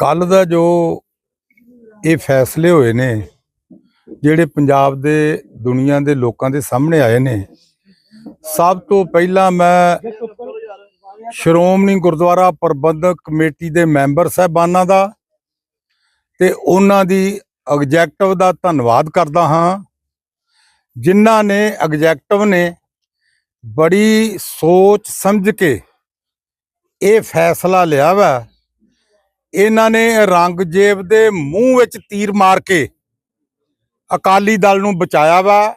ਕੱਲ ਦਾ ਜੋ ਇਹ ਫੈਸਲੇ ਹੋਏ ਨੇ, ਜਿਹੜੇ ਪੰਜਾਬ ਦੇ ਦੁਨੀਆ ਦੇ ਲੋਕਾਂ ਦੇ ਸਾਹਮਣੇ ਆਏ ਨੇ, ਸਭ ਤੋਂ ਪਹਿਲਾਂ ਮੈਂ ਸ਼੍ਰੋਮਣੀ ਗੁਰਦੁਆਰਾ ਪ੍ਰਬੰਧਕ ਕਮੇਟੀ ਦੇ ਮੈਂਬਰ ਸਾਹਿਬਾਨਾਂ ਦਾ ਤੇ ਉਹਨਾਂ ਦੀ ਐਗਜੈਕਟਿਵ ਦਾ ਧੰਨਵਾਦ ਕਰਦਾ ਹਾਂ, ਜਿਨ੍ਹਾਂ ਨੇ ਐਗਜੈਕਟਿਵ ਨੇ ਬੜੀ ਸੋਚ ਸਮਝ ਕੇ ਇਹ ਫੈਸਲਾ ਲਿਆ ਵਾ ਇਹਨਾਂ ਨੇ ਰੰਗਜੇਬ ਦੇ ਮੂੰਹ ਵਿੱਚ ਤੀਰ ਮਾਰ ਕੇ ਅਕਾਲੀ ਦਲ ਨੂੰ ਬਚਾਇਆ ਵਾ।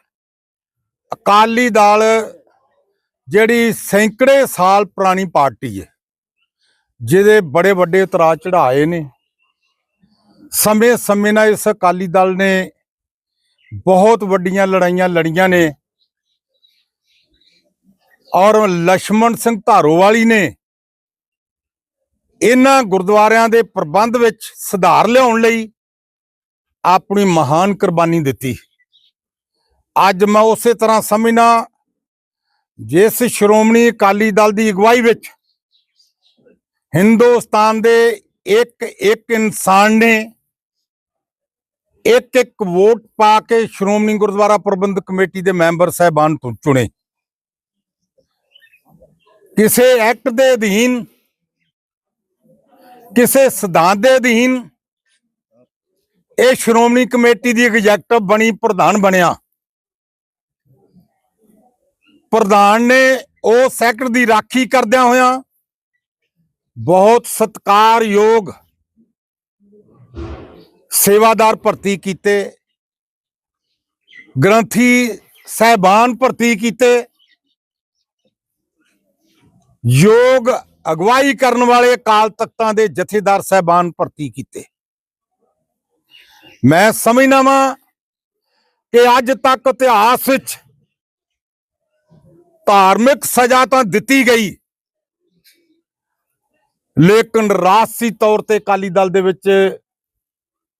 ਅਕਾਲੀ ਦਲ ਜਿਹੜੀ ਸੈਂਕੜੇ ਸਾਲ ਪੁਰਾਣੀ ਪਾਰਟੀ ਹੈ, ਜਿਹਦੇ ਬੜੇ ਵੱਡੇ ਉਤਰਾ ਚੜਾਏ ਨੇ। ਸਮੇਂ ਸਮੇਂ ਨਾਲ ਇਸ ਅਕਾਲੀ ਦਲ ਨੇ ਬਹੁਤ ਵੱਡੀਆਂ ਲੜਾਈਆਂ ਲੜੀਆਂ ਨੇ। ਔਰ ਲక్ష్మణ ਸਿੰਘ ਧਾਰੋਵਾਲੀ ਨੇ ਇਹਨਾਂ ਗੁਰਦੁਆਰਿਆਂ ਦੇ ਪ੍ਰਬੰਧ ਵਿੱਚ ਸੁਧਾਰ ਲਿਆਉਣ ਲਈ ਆਪਣੀ ਮਹਾਨ ਕੁਰਬਾਨੀ ਦਿੱਤੀ। ਅੱਜ ਮੈਂ ਉਸੇ ਤਰ੍ਹਾਂ ਸਮਝਣਾ ਜਿਸ ਸ਼੍ਰੋਮਣੀ ਅਕਾਲੀ ਦਲ ਦੀ ਅਗਵਾਈ ਵਿੱਚ ਹਿੰਦੁਸਤਾਨ ਦੇ ਇੱਕ ਇੱਕ ਇਨਸਾਨ ਨੇ ਇੱਕ ਇੱਕ ਵੋਟ ਪਾ ਕੇ ਸ਼੍ਰੋਮਣੀ ਗੁਰਦੁਆਰਾ ਪ੍ਰਬੰਧਕ ਕਮੇਟੀ ਦੇ ਮੈਂਬਰ ਸਾਹਿਬਾਨ ਤੋਂ ਚੁਣੇ। ਕਿਸੇ ਐਕਟ ਦੇ ਅਧੀਨ ਕਿਸੇ ਸਿਧਾਂਤ ਦੇ ਅਧੀਨ ਇਹ ਸ਼੍ਰੋਮਣੀ ਕਮੇਟੀ ਦੀ ਐਗਜ਼ੈਕਟਿਵ ਬਣੀ ਪ੍ਰਧਾਨ ਬਣਿਆ। ਪ੍ਰਧਾਨ ਨੇ ਉਹ ਸੈਕਟਰ ਦੀ ਰਾਖੀ ਕਰਦਿਆਂ ਹੋਇਆਂ ਬਹੁਤ ਸਤਿਕਾਰਯੋਗ ਸੇਵਾਦਾਰ ਭਰਤੀ ਕੀਤੇ, ਗ੍ਰੰਥੀ ਸਹਿਬਾਨ ਭਰਤੀ ਕੀਤੇ, ਯੋਗ ਅਗਵਾਈ ਕਰਨ ਵਾਲੇ ਅਕਾਲ ਤਖਤਾਂ ਦੇ ਜਥੇਦਾਰ ਸਹਿਬਾਨ ਭਰਤੀ ਕੀਤੇ। ਮੈਂ ਸਮਝਦਾ ਵਾਂ ਕਿ ਅੱਜ ਤੱਕ ਇਤਿਹਾਸ ਵਿੱਚ ਧਾਰਮਿਕ ਸਜ਼ਾ ਤਾਂ ਦਿੱਤੀ ਗਈ, ਲੇਕਿਨ ਰਾਜਸੀ ਤੌਰ ਤੇ ਅਕਾਲੀ ਦਲ ਦੇ ਵਿੱਚ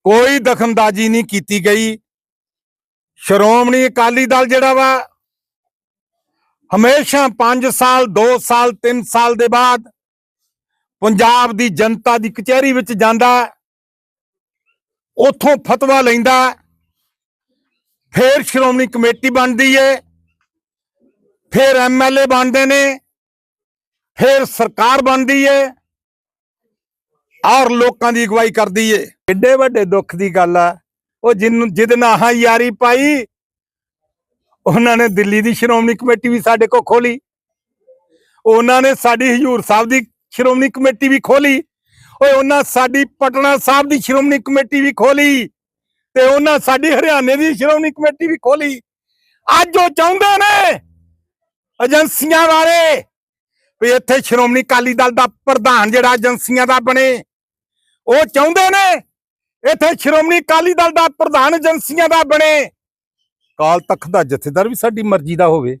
ਕੋਈ ਦਖਲਅੰਦਾਜ਼ੀ ਨਹੀਂ ਕੀਤੀ ਗਈ। ਸ਼੍ਰੋਮਣੀ ਅਕਾਲੀ ਦਲ ਜਿਹੜਾ ਵਾ ਹਮੇਸ਼ਾ 5 ਸਾਲ 2 ਸਾਲ 3 ਸਾਲ ਦੇ ਬਾਅਦ ਪੰਜਾਬ ਦੀ ਜਨਤਾ ਦੀ ਕਚਹਿਰੀ ਵਿੱਚ ਜਾਂਦਾ ਉਥੋਂ ਫਤਵਾ ਲੈਂਦਾ ਫੇਰ ਸ਼੍ਰੋਮਣੀ ਕਮੇਟੀ ਬਣਦੀ ਏ, ਫਿਰ ਐਮਐਲਏ ਬਣਦੇ ਨੇ, ਫਿਰ ਸਰਕਾਰ ਬਣਦੀ ਏ, ਔਰ ਲੋਕਾਂ ਦੀ ਅਗਵਾਈ ਕਰਦੀ ਏ। ਏਡੇ ਵੱਡੇ ਦੁੱਖ ਦੀ ਗੱਲ ਆ, ਉਹ ਜਿੰਨੂੰ, ਜਿਹਦੇ ਨਾਲ ਆਹ ਯਾਰੀ ਪਾਈ ਉਹਨਾਂ ਨੇ ਦਿੱਲੀ ਦੀ ਸ਼੍ਰੋਮਣੀ ਕਮੇਟੀ ਵੀ ਸਾਡੇ ਕੋਲ ਖੋਲੀ। ਉਹਨਾਂ ਨੇ ਸਾਡੀ ਹਜੂਰ ਸਾਹਿਬ ਦੀ ਸ਼੍ਰੋਮਣੀ ਕਮੇਟੀ ਵੀ ਖੋਲੀ। ਓਏ, ਉਹਨਾਂ ਸਾਡੀ ਪਟਨਾ ਸਾਹਿਬ ਦੀ ਸ਼੍ਰੋਮਣੀ ਕਮੇਟੀ ਵੀ ਖੋਲੀ ਤੇ ਉਹਨਾਂ ਸਾਡੀ ਹਰਿਆਣੇ ਦੀ ਸ਼੍ਰੋਮਣੀ ਕਮੇਟੀ ਵੀ ਖੋਲੀ। ਅੱਜ ਉਹ ਚਾਹੁੰਦੇ ਨੇ ਏਜੰਸੀਆਂ ਵਾਲੇ ਵੀ ਇੱਥੇ ਸ਼੍ਰੋਮਣੀ ਅਕਾਲੀ ਦਲ ਦਾ ਪ੍ਰਧਾਨ ਜਿਹੜਾ ਏਜੰਸੀਆਂ ਦਾ ਬਣੇ, ਉਹ ਚਾਹੁੰਦੇ ਨੇ ਇੱਥੇ ਸ਼੍ਰੋਮਣੀ ਅਕਾਲੀ ਦਲ ਦਾ ਪ੍ਰਧਾਨ ਏਜੰਸੀਆਂ ਦਾ ਬਣੇ। ਕਾਲ ਤਖਤ ਦਾ ਜਥੇਦਾਰ ਵੀ ਸਾਡੀ ਮਰਜ਼ੀ ਦਾ ਹੋਵੇ।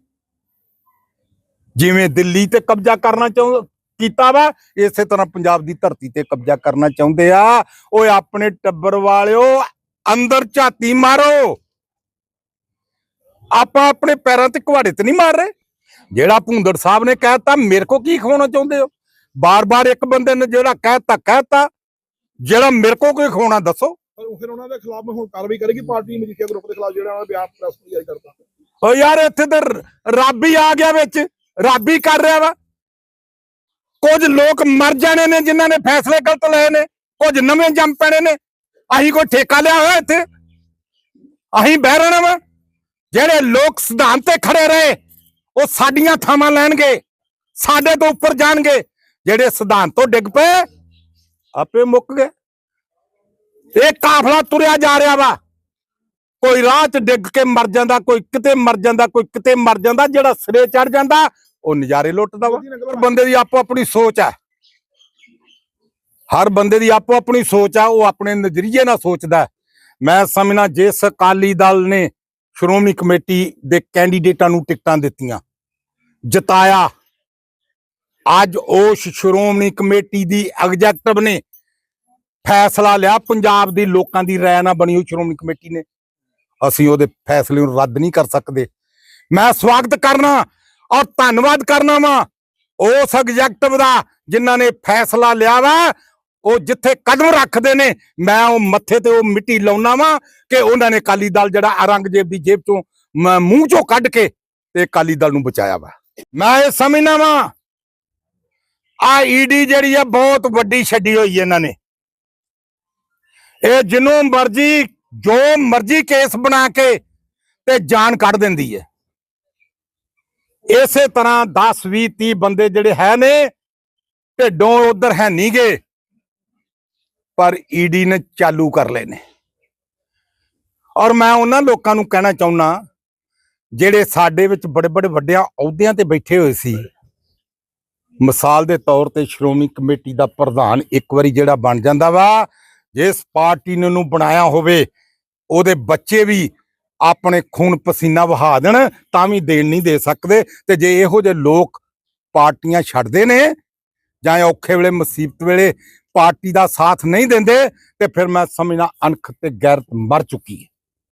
ਜਿਵੇਂ ਦਿੱਲੀ ਤੇ ਕਬਜ਼ਾ ਕਰਨਾ ਚਾਹੁੰ, ਕੀਤਾ ਵਾ, ਇਸੇ ਤਰ੍ਹਾਂ ਪੰਜਾਬ ਦੀ ਧਰਤੀ ਤੇ ਕਬਜ਼ਾ ਕਰਨਾ ਚਾਹੁੰਦੇ ਆ। ਓਏ ਆਪਣੇ ਟੱਬਰ ਵਾਲਿਓ, ਅੰਦਰ ਝਾਤੀ ਮਾਰੋ। ਆਪਾਂ ਆਪਣੇ ਪੈਰਾਂ ਤੇ ਕੁਹਾੜੇ ਤੇ ਨਹੀਂ ਮਾਰ ਰਹੇ। ਜਿਹੜਾ ਭੁੰਦੜ ਸਾਹਿਬ ਨੇ ਕਹਿਤਾ, ਮੇਰੇ ਕੋ ਕੀ ਖਵਾਉਣਾ ਚਾਹੁੰਦੇ ਹੋ? ਬਾਰ-ਬਾਰ ਇੱਕ ਬੰਦੇ ਨੇ ਜਿਹੜਾ ਕਹਿਤਾ ਕਹਿਤਾ। ਜਿਹੜਾ ਮੇਰੇ ਕੋ ਕੋਈ ਖਵਾਉਣਾ, ਦੱਸੋ। ਪਰ ਉਹ ਫਿਰ ਉਹਨਾਂ ਦੇ ਖਿਲਾਫ ਹੁਣ ਕਾਰਵਾਈ ਕਰੇਗੀ ਪਾਰਟੀ ਮਜੀਠੀਆ ਗਰੁੱਪ ਦੇ ਖਿਲਾਫ ਜਿਹੜਾ ਉਹਨਾਂ ਬਿਆਨ ਪ੍ਰੈਸ ਨੂੰ ਜਾਰੀ ਕਰਤਾ। ਓ ਯਾਰ ਇੱਥੇ ਤੇ ਰੱਬ ਹੀ ਆ ਗਿਆ ਵਿੱਚ। ਰੱਬ ਹੀ ਕਰ ਰਿਹਾ ਵਾ। ਕੁਝ ਲੋਕ ਮਰ ਜਾਣੇ ਨੇ ਜਿਨ੍ਹਾਂ ਨੇ ਫੈਸਲੇ ਗਲਤ ਲਏ ਨੇ। ਕੁਝ ਨਵੇਂ ਜੰਮ ਪੈਣੇ ਨੇ। ਆਹੀ ਕੋਈ ਠੇਕਾ ਲਿਆ ਹੋਇਆ ਇੱਥੇ? ਆਹੀ ਬਹਿ ਰਹਿਣਾ ਵਾ। ਜਿਹੜੇ ਲੋਕ ਸਿਧਾਂਤ ਤੇ ਖੜੇ ਰਹੇ ਉਹ ਸਾਡੀਆਂ ਥਾਵਾਂ ਲੈਣਗੇ। ਸਾਡੇ ਤੋਂ ਉੱਪਰ ਜਾਣਗੇ। ਜਿਹੜੇ ਸਿਧਾਂਤ ਤੋਂ ਡਿੱਗ ਪਏ ਆਪੇ ਮੁੱਕ ਗਏ। ਇਹ ਕਾਫਲਾ ਤੁਰਿਆ ਜਾ ਰਿਹਾ ਵਾ। ਕੋਈ ਰਾਹ 'ਚ ਡਿੱਗ ਕੇ ਮਰ ਜਾਂਦਾ, ਕੋਈ ਕਿਤੇ ਮਰ ਜਾਂਦਾ, ਕੋਈ ਕਿਤੇ ਮਰ ਜਾਂਦਾ, ਜਿਹੜਾ ਸਿਰੇ ਚੜ ਜਾਂਦਾ, ਉਹ ਨਜ਼ਾਰੇ ਲੁੱਟਦਾ ਵਾ। ਬੰਦੇ ਦੀ ਆਪੋ ਆਪਣੀ ਸੋਚ ਹੈ ਹਰ ਬੰਦੇ ਦੀ ਆਪੋ ਆਪਣੀ ਸੋਚ ਆ, ਉਹ ਆਪਣੇ ਨਜ਼ਰੀਏ ਨਾਲ ਸੋਚਦਾ ਮੈਂ ਸਮਝਣਾ ਜਿਸ ਅਕਾਲੀ ਦਲ ਨੇ ਸ਼੍ਰੋਮਣੀ ਕਮੇਟੀ ਦੇ ਕੈਂਡੀਡੇਟਾਂ ਨੂੰ ਟਿਕਟਾਂ ਦਿੱਤੀਆਂ, ਜਿਤਾਇਆ। ਅੱਜ ਉਸ ਸ਼੍ਰੋਮਣੀ ਕਮੇਟੀ ਦੀ ਐਗਜ਼ੈਕਟਿਵ ਨੇ ਫੈਸਲਾ ਲਿਆ, ਪੰਜਾਬ ਦੇ ਲੋਕਾਂ ਦੀ ਰਾਏ ਨਾਲ ਬਣੀ ਹੋਈ ਸ਼੍ਰੋਮਣੀ ਕਮੇਟੀ ਨੇ। ਅਸੀਂ ਉਹਦੇ ਫੈਸਲੇ ਨੂੰ ਰੱਦ ਨਹੀਂ ਕਰ ਸਕਦੇ। ਮੈਂ ਸਵਾਗਤ ਕਰਨਾ ਔਰ ਧੰਨਵਾਦ ਕਰਨਾ ਵਾ ਉਸ ਐਗਜ਼ੈਕਟਿਵ ਦਾ ਜਿਨ੍ਹਾਂ ਨੇ ਫੈਸਲਾ ਲਿਆ ਵਾ, ਉਹ ਜਿੱਥੇ ਕਦਮ ਰੱਖਦੇ ਨੇ, ਮੈਂ ਉਹ ਮੱਥੇ ਤੇ ਉਹ ਮਿੱਟੀ ਲਾਉਣਾ ਵਾਂ ਕਿ ਉਹਨਾਂ ਨੇ ਅਕਾਲੀ ਦਲ ਜਿਹੜਾ ਔਰੰਗਜ਼ੇਬ ਦੀ ਜੇਬ ਚੋਂ ਮ- ਮੂੰਹ ਚੋਂ ਕੱਢ ਕੇ ਤੇ ਅਕਾਲੀ ਦਲ ਨੂੰ ਬਚਾਇਆ ਵਾ। ਮੈਂ ਇਹ ਸਮਝਣਾ ਵਾਂ ਆ ਈਡੀ ਜਿਹੜੀ ਆ, ਬਹੁਤ ਵੱਡੀ ਛੱਡੀ ਹੋਈ ਇਹਨਾਂ ਨੇ। ਇਹ ਜਿਹਨੂੰ ਮਰਜ਼ੀ, ਜੋ ਮਰਜ਼ੀ ਕੇਸ ਬਣਾ ਕੇ ਤੇ ਜਾਨ ਕੱਢ ਦਿੰਦੀ ਹੈ। ਇਸੇ ਤਰ੍ਹਾਂ 10 20 30 ਬੰਦੇ ਜਿਹੜੇ ਹੈ ਨੇ, ਢਿੱਡੋਂ ਉਧਰ ਹੈ ਨਹੀਂ ਗਏ ਪਰ ਈਡੀ ਨੇ ਚਾਲੂ ਕਰ ਲਏ ਨੇ। ਔਰ ਮੈਂ ਉਹਨਾਂ ਲੋਕਾਂ ਨੂੰ ਕਹਿਣਾ ਚਾਹੁੰਨਾ, ਜਿਹੜੇ ਸਾਡੇ ਵਿੱਚ ਬੜੇ ਬੜੇ ਵੱਡਿਆਂ ਅਹੁਦਿਆਂ ਤੇ ਬੈਠੇ ਹੋਏ ਸੀ, ਮਿਸਾਲ ਦੇ ਤੌਰ ਤੇ ਸ਼੍ਰੋਮਣੀ ਕਮੇਟੀ ਦਾ ਪ੍ਰਧਾਨ ਇੱਕ ਵਾਰੀ ਜਿਹੜਾ ਬਣ ਜਾਂਦਾ ਵਾ ਜਿਸ ਪਾਰਟੀ ਨੇ ਉਹਨੂੰ ਬਣਾਇਆ ਹੋਵੇ, ਉਹਦੇ ਬੱਚੇ ਵੀ ਆਪਣੇ ਖੂਨ ਪਸੀਨਾ ਵਹਾ ਦੇਣ, ਤਾਂ ਵੀ ਦੇਣ ਨਹੀਂ ਦੇ ਸਕਦੇ। ਤੇ ਜੇ ਇਹੋ ਜਿਹੇ ਲੋਕ ਪਾਰਟੀਆਂ ਛੱਡਦੇ ਨੇ, ਜਾਂ ਔਖੇ ਵੇਲੇ, ਮੁਸੀਬਤ ਵੇਲੇ ਪਾਰਟੀ ਦਾ ਸਾਥ ਨਹੀਂ ਦਿੰਦੇ, ਤੇ ਫਿਰ ਮੈਂ ਸਮਝਣਾ ਅਣਖ ਤੇ ਗੈਰਤ ਮਰ ਚੁੱਕੀ ਹੈ।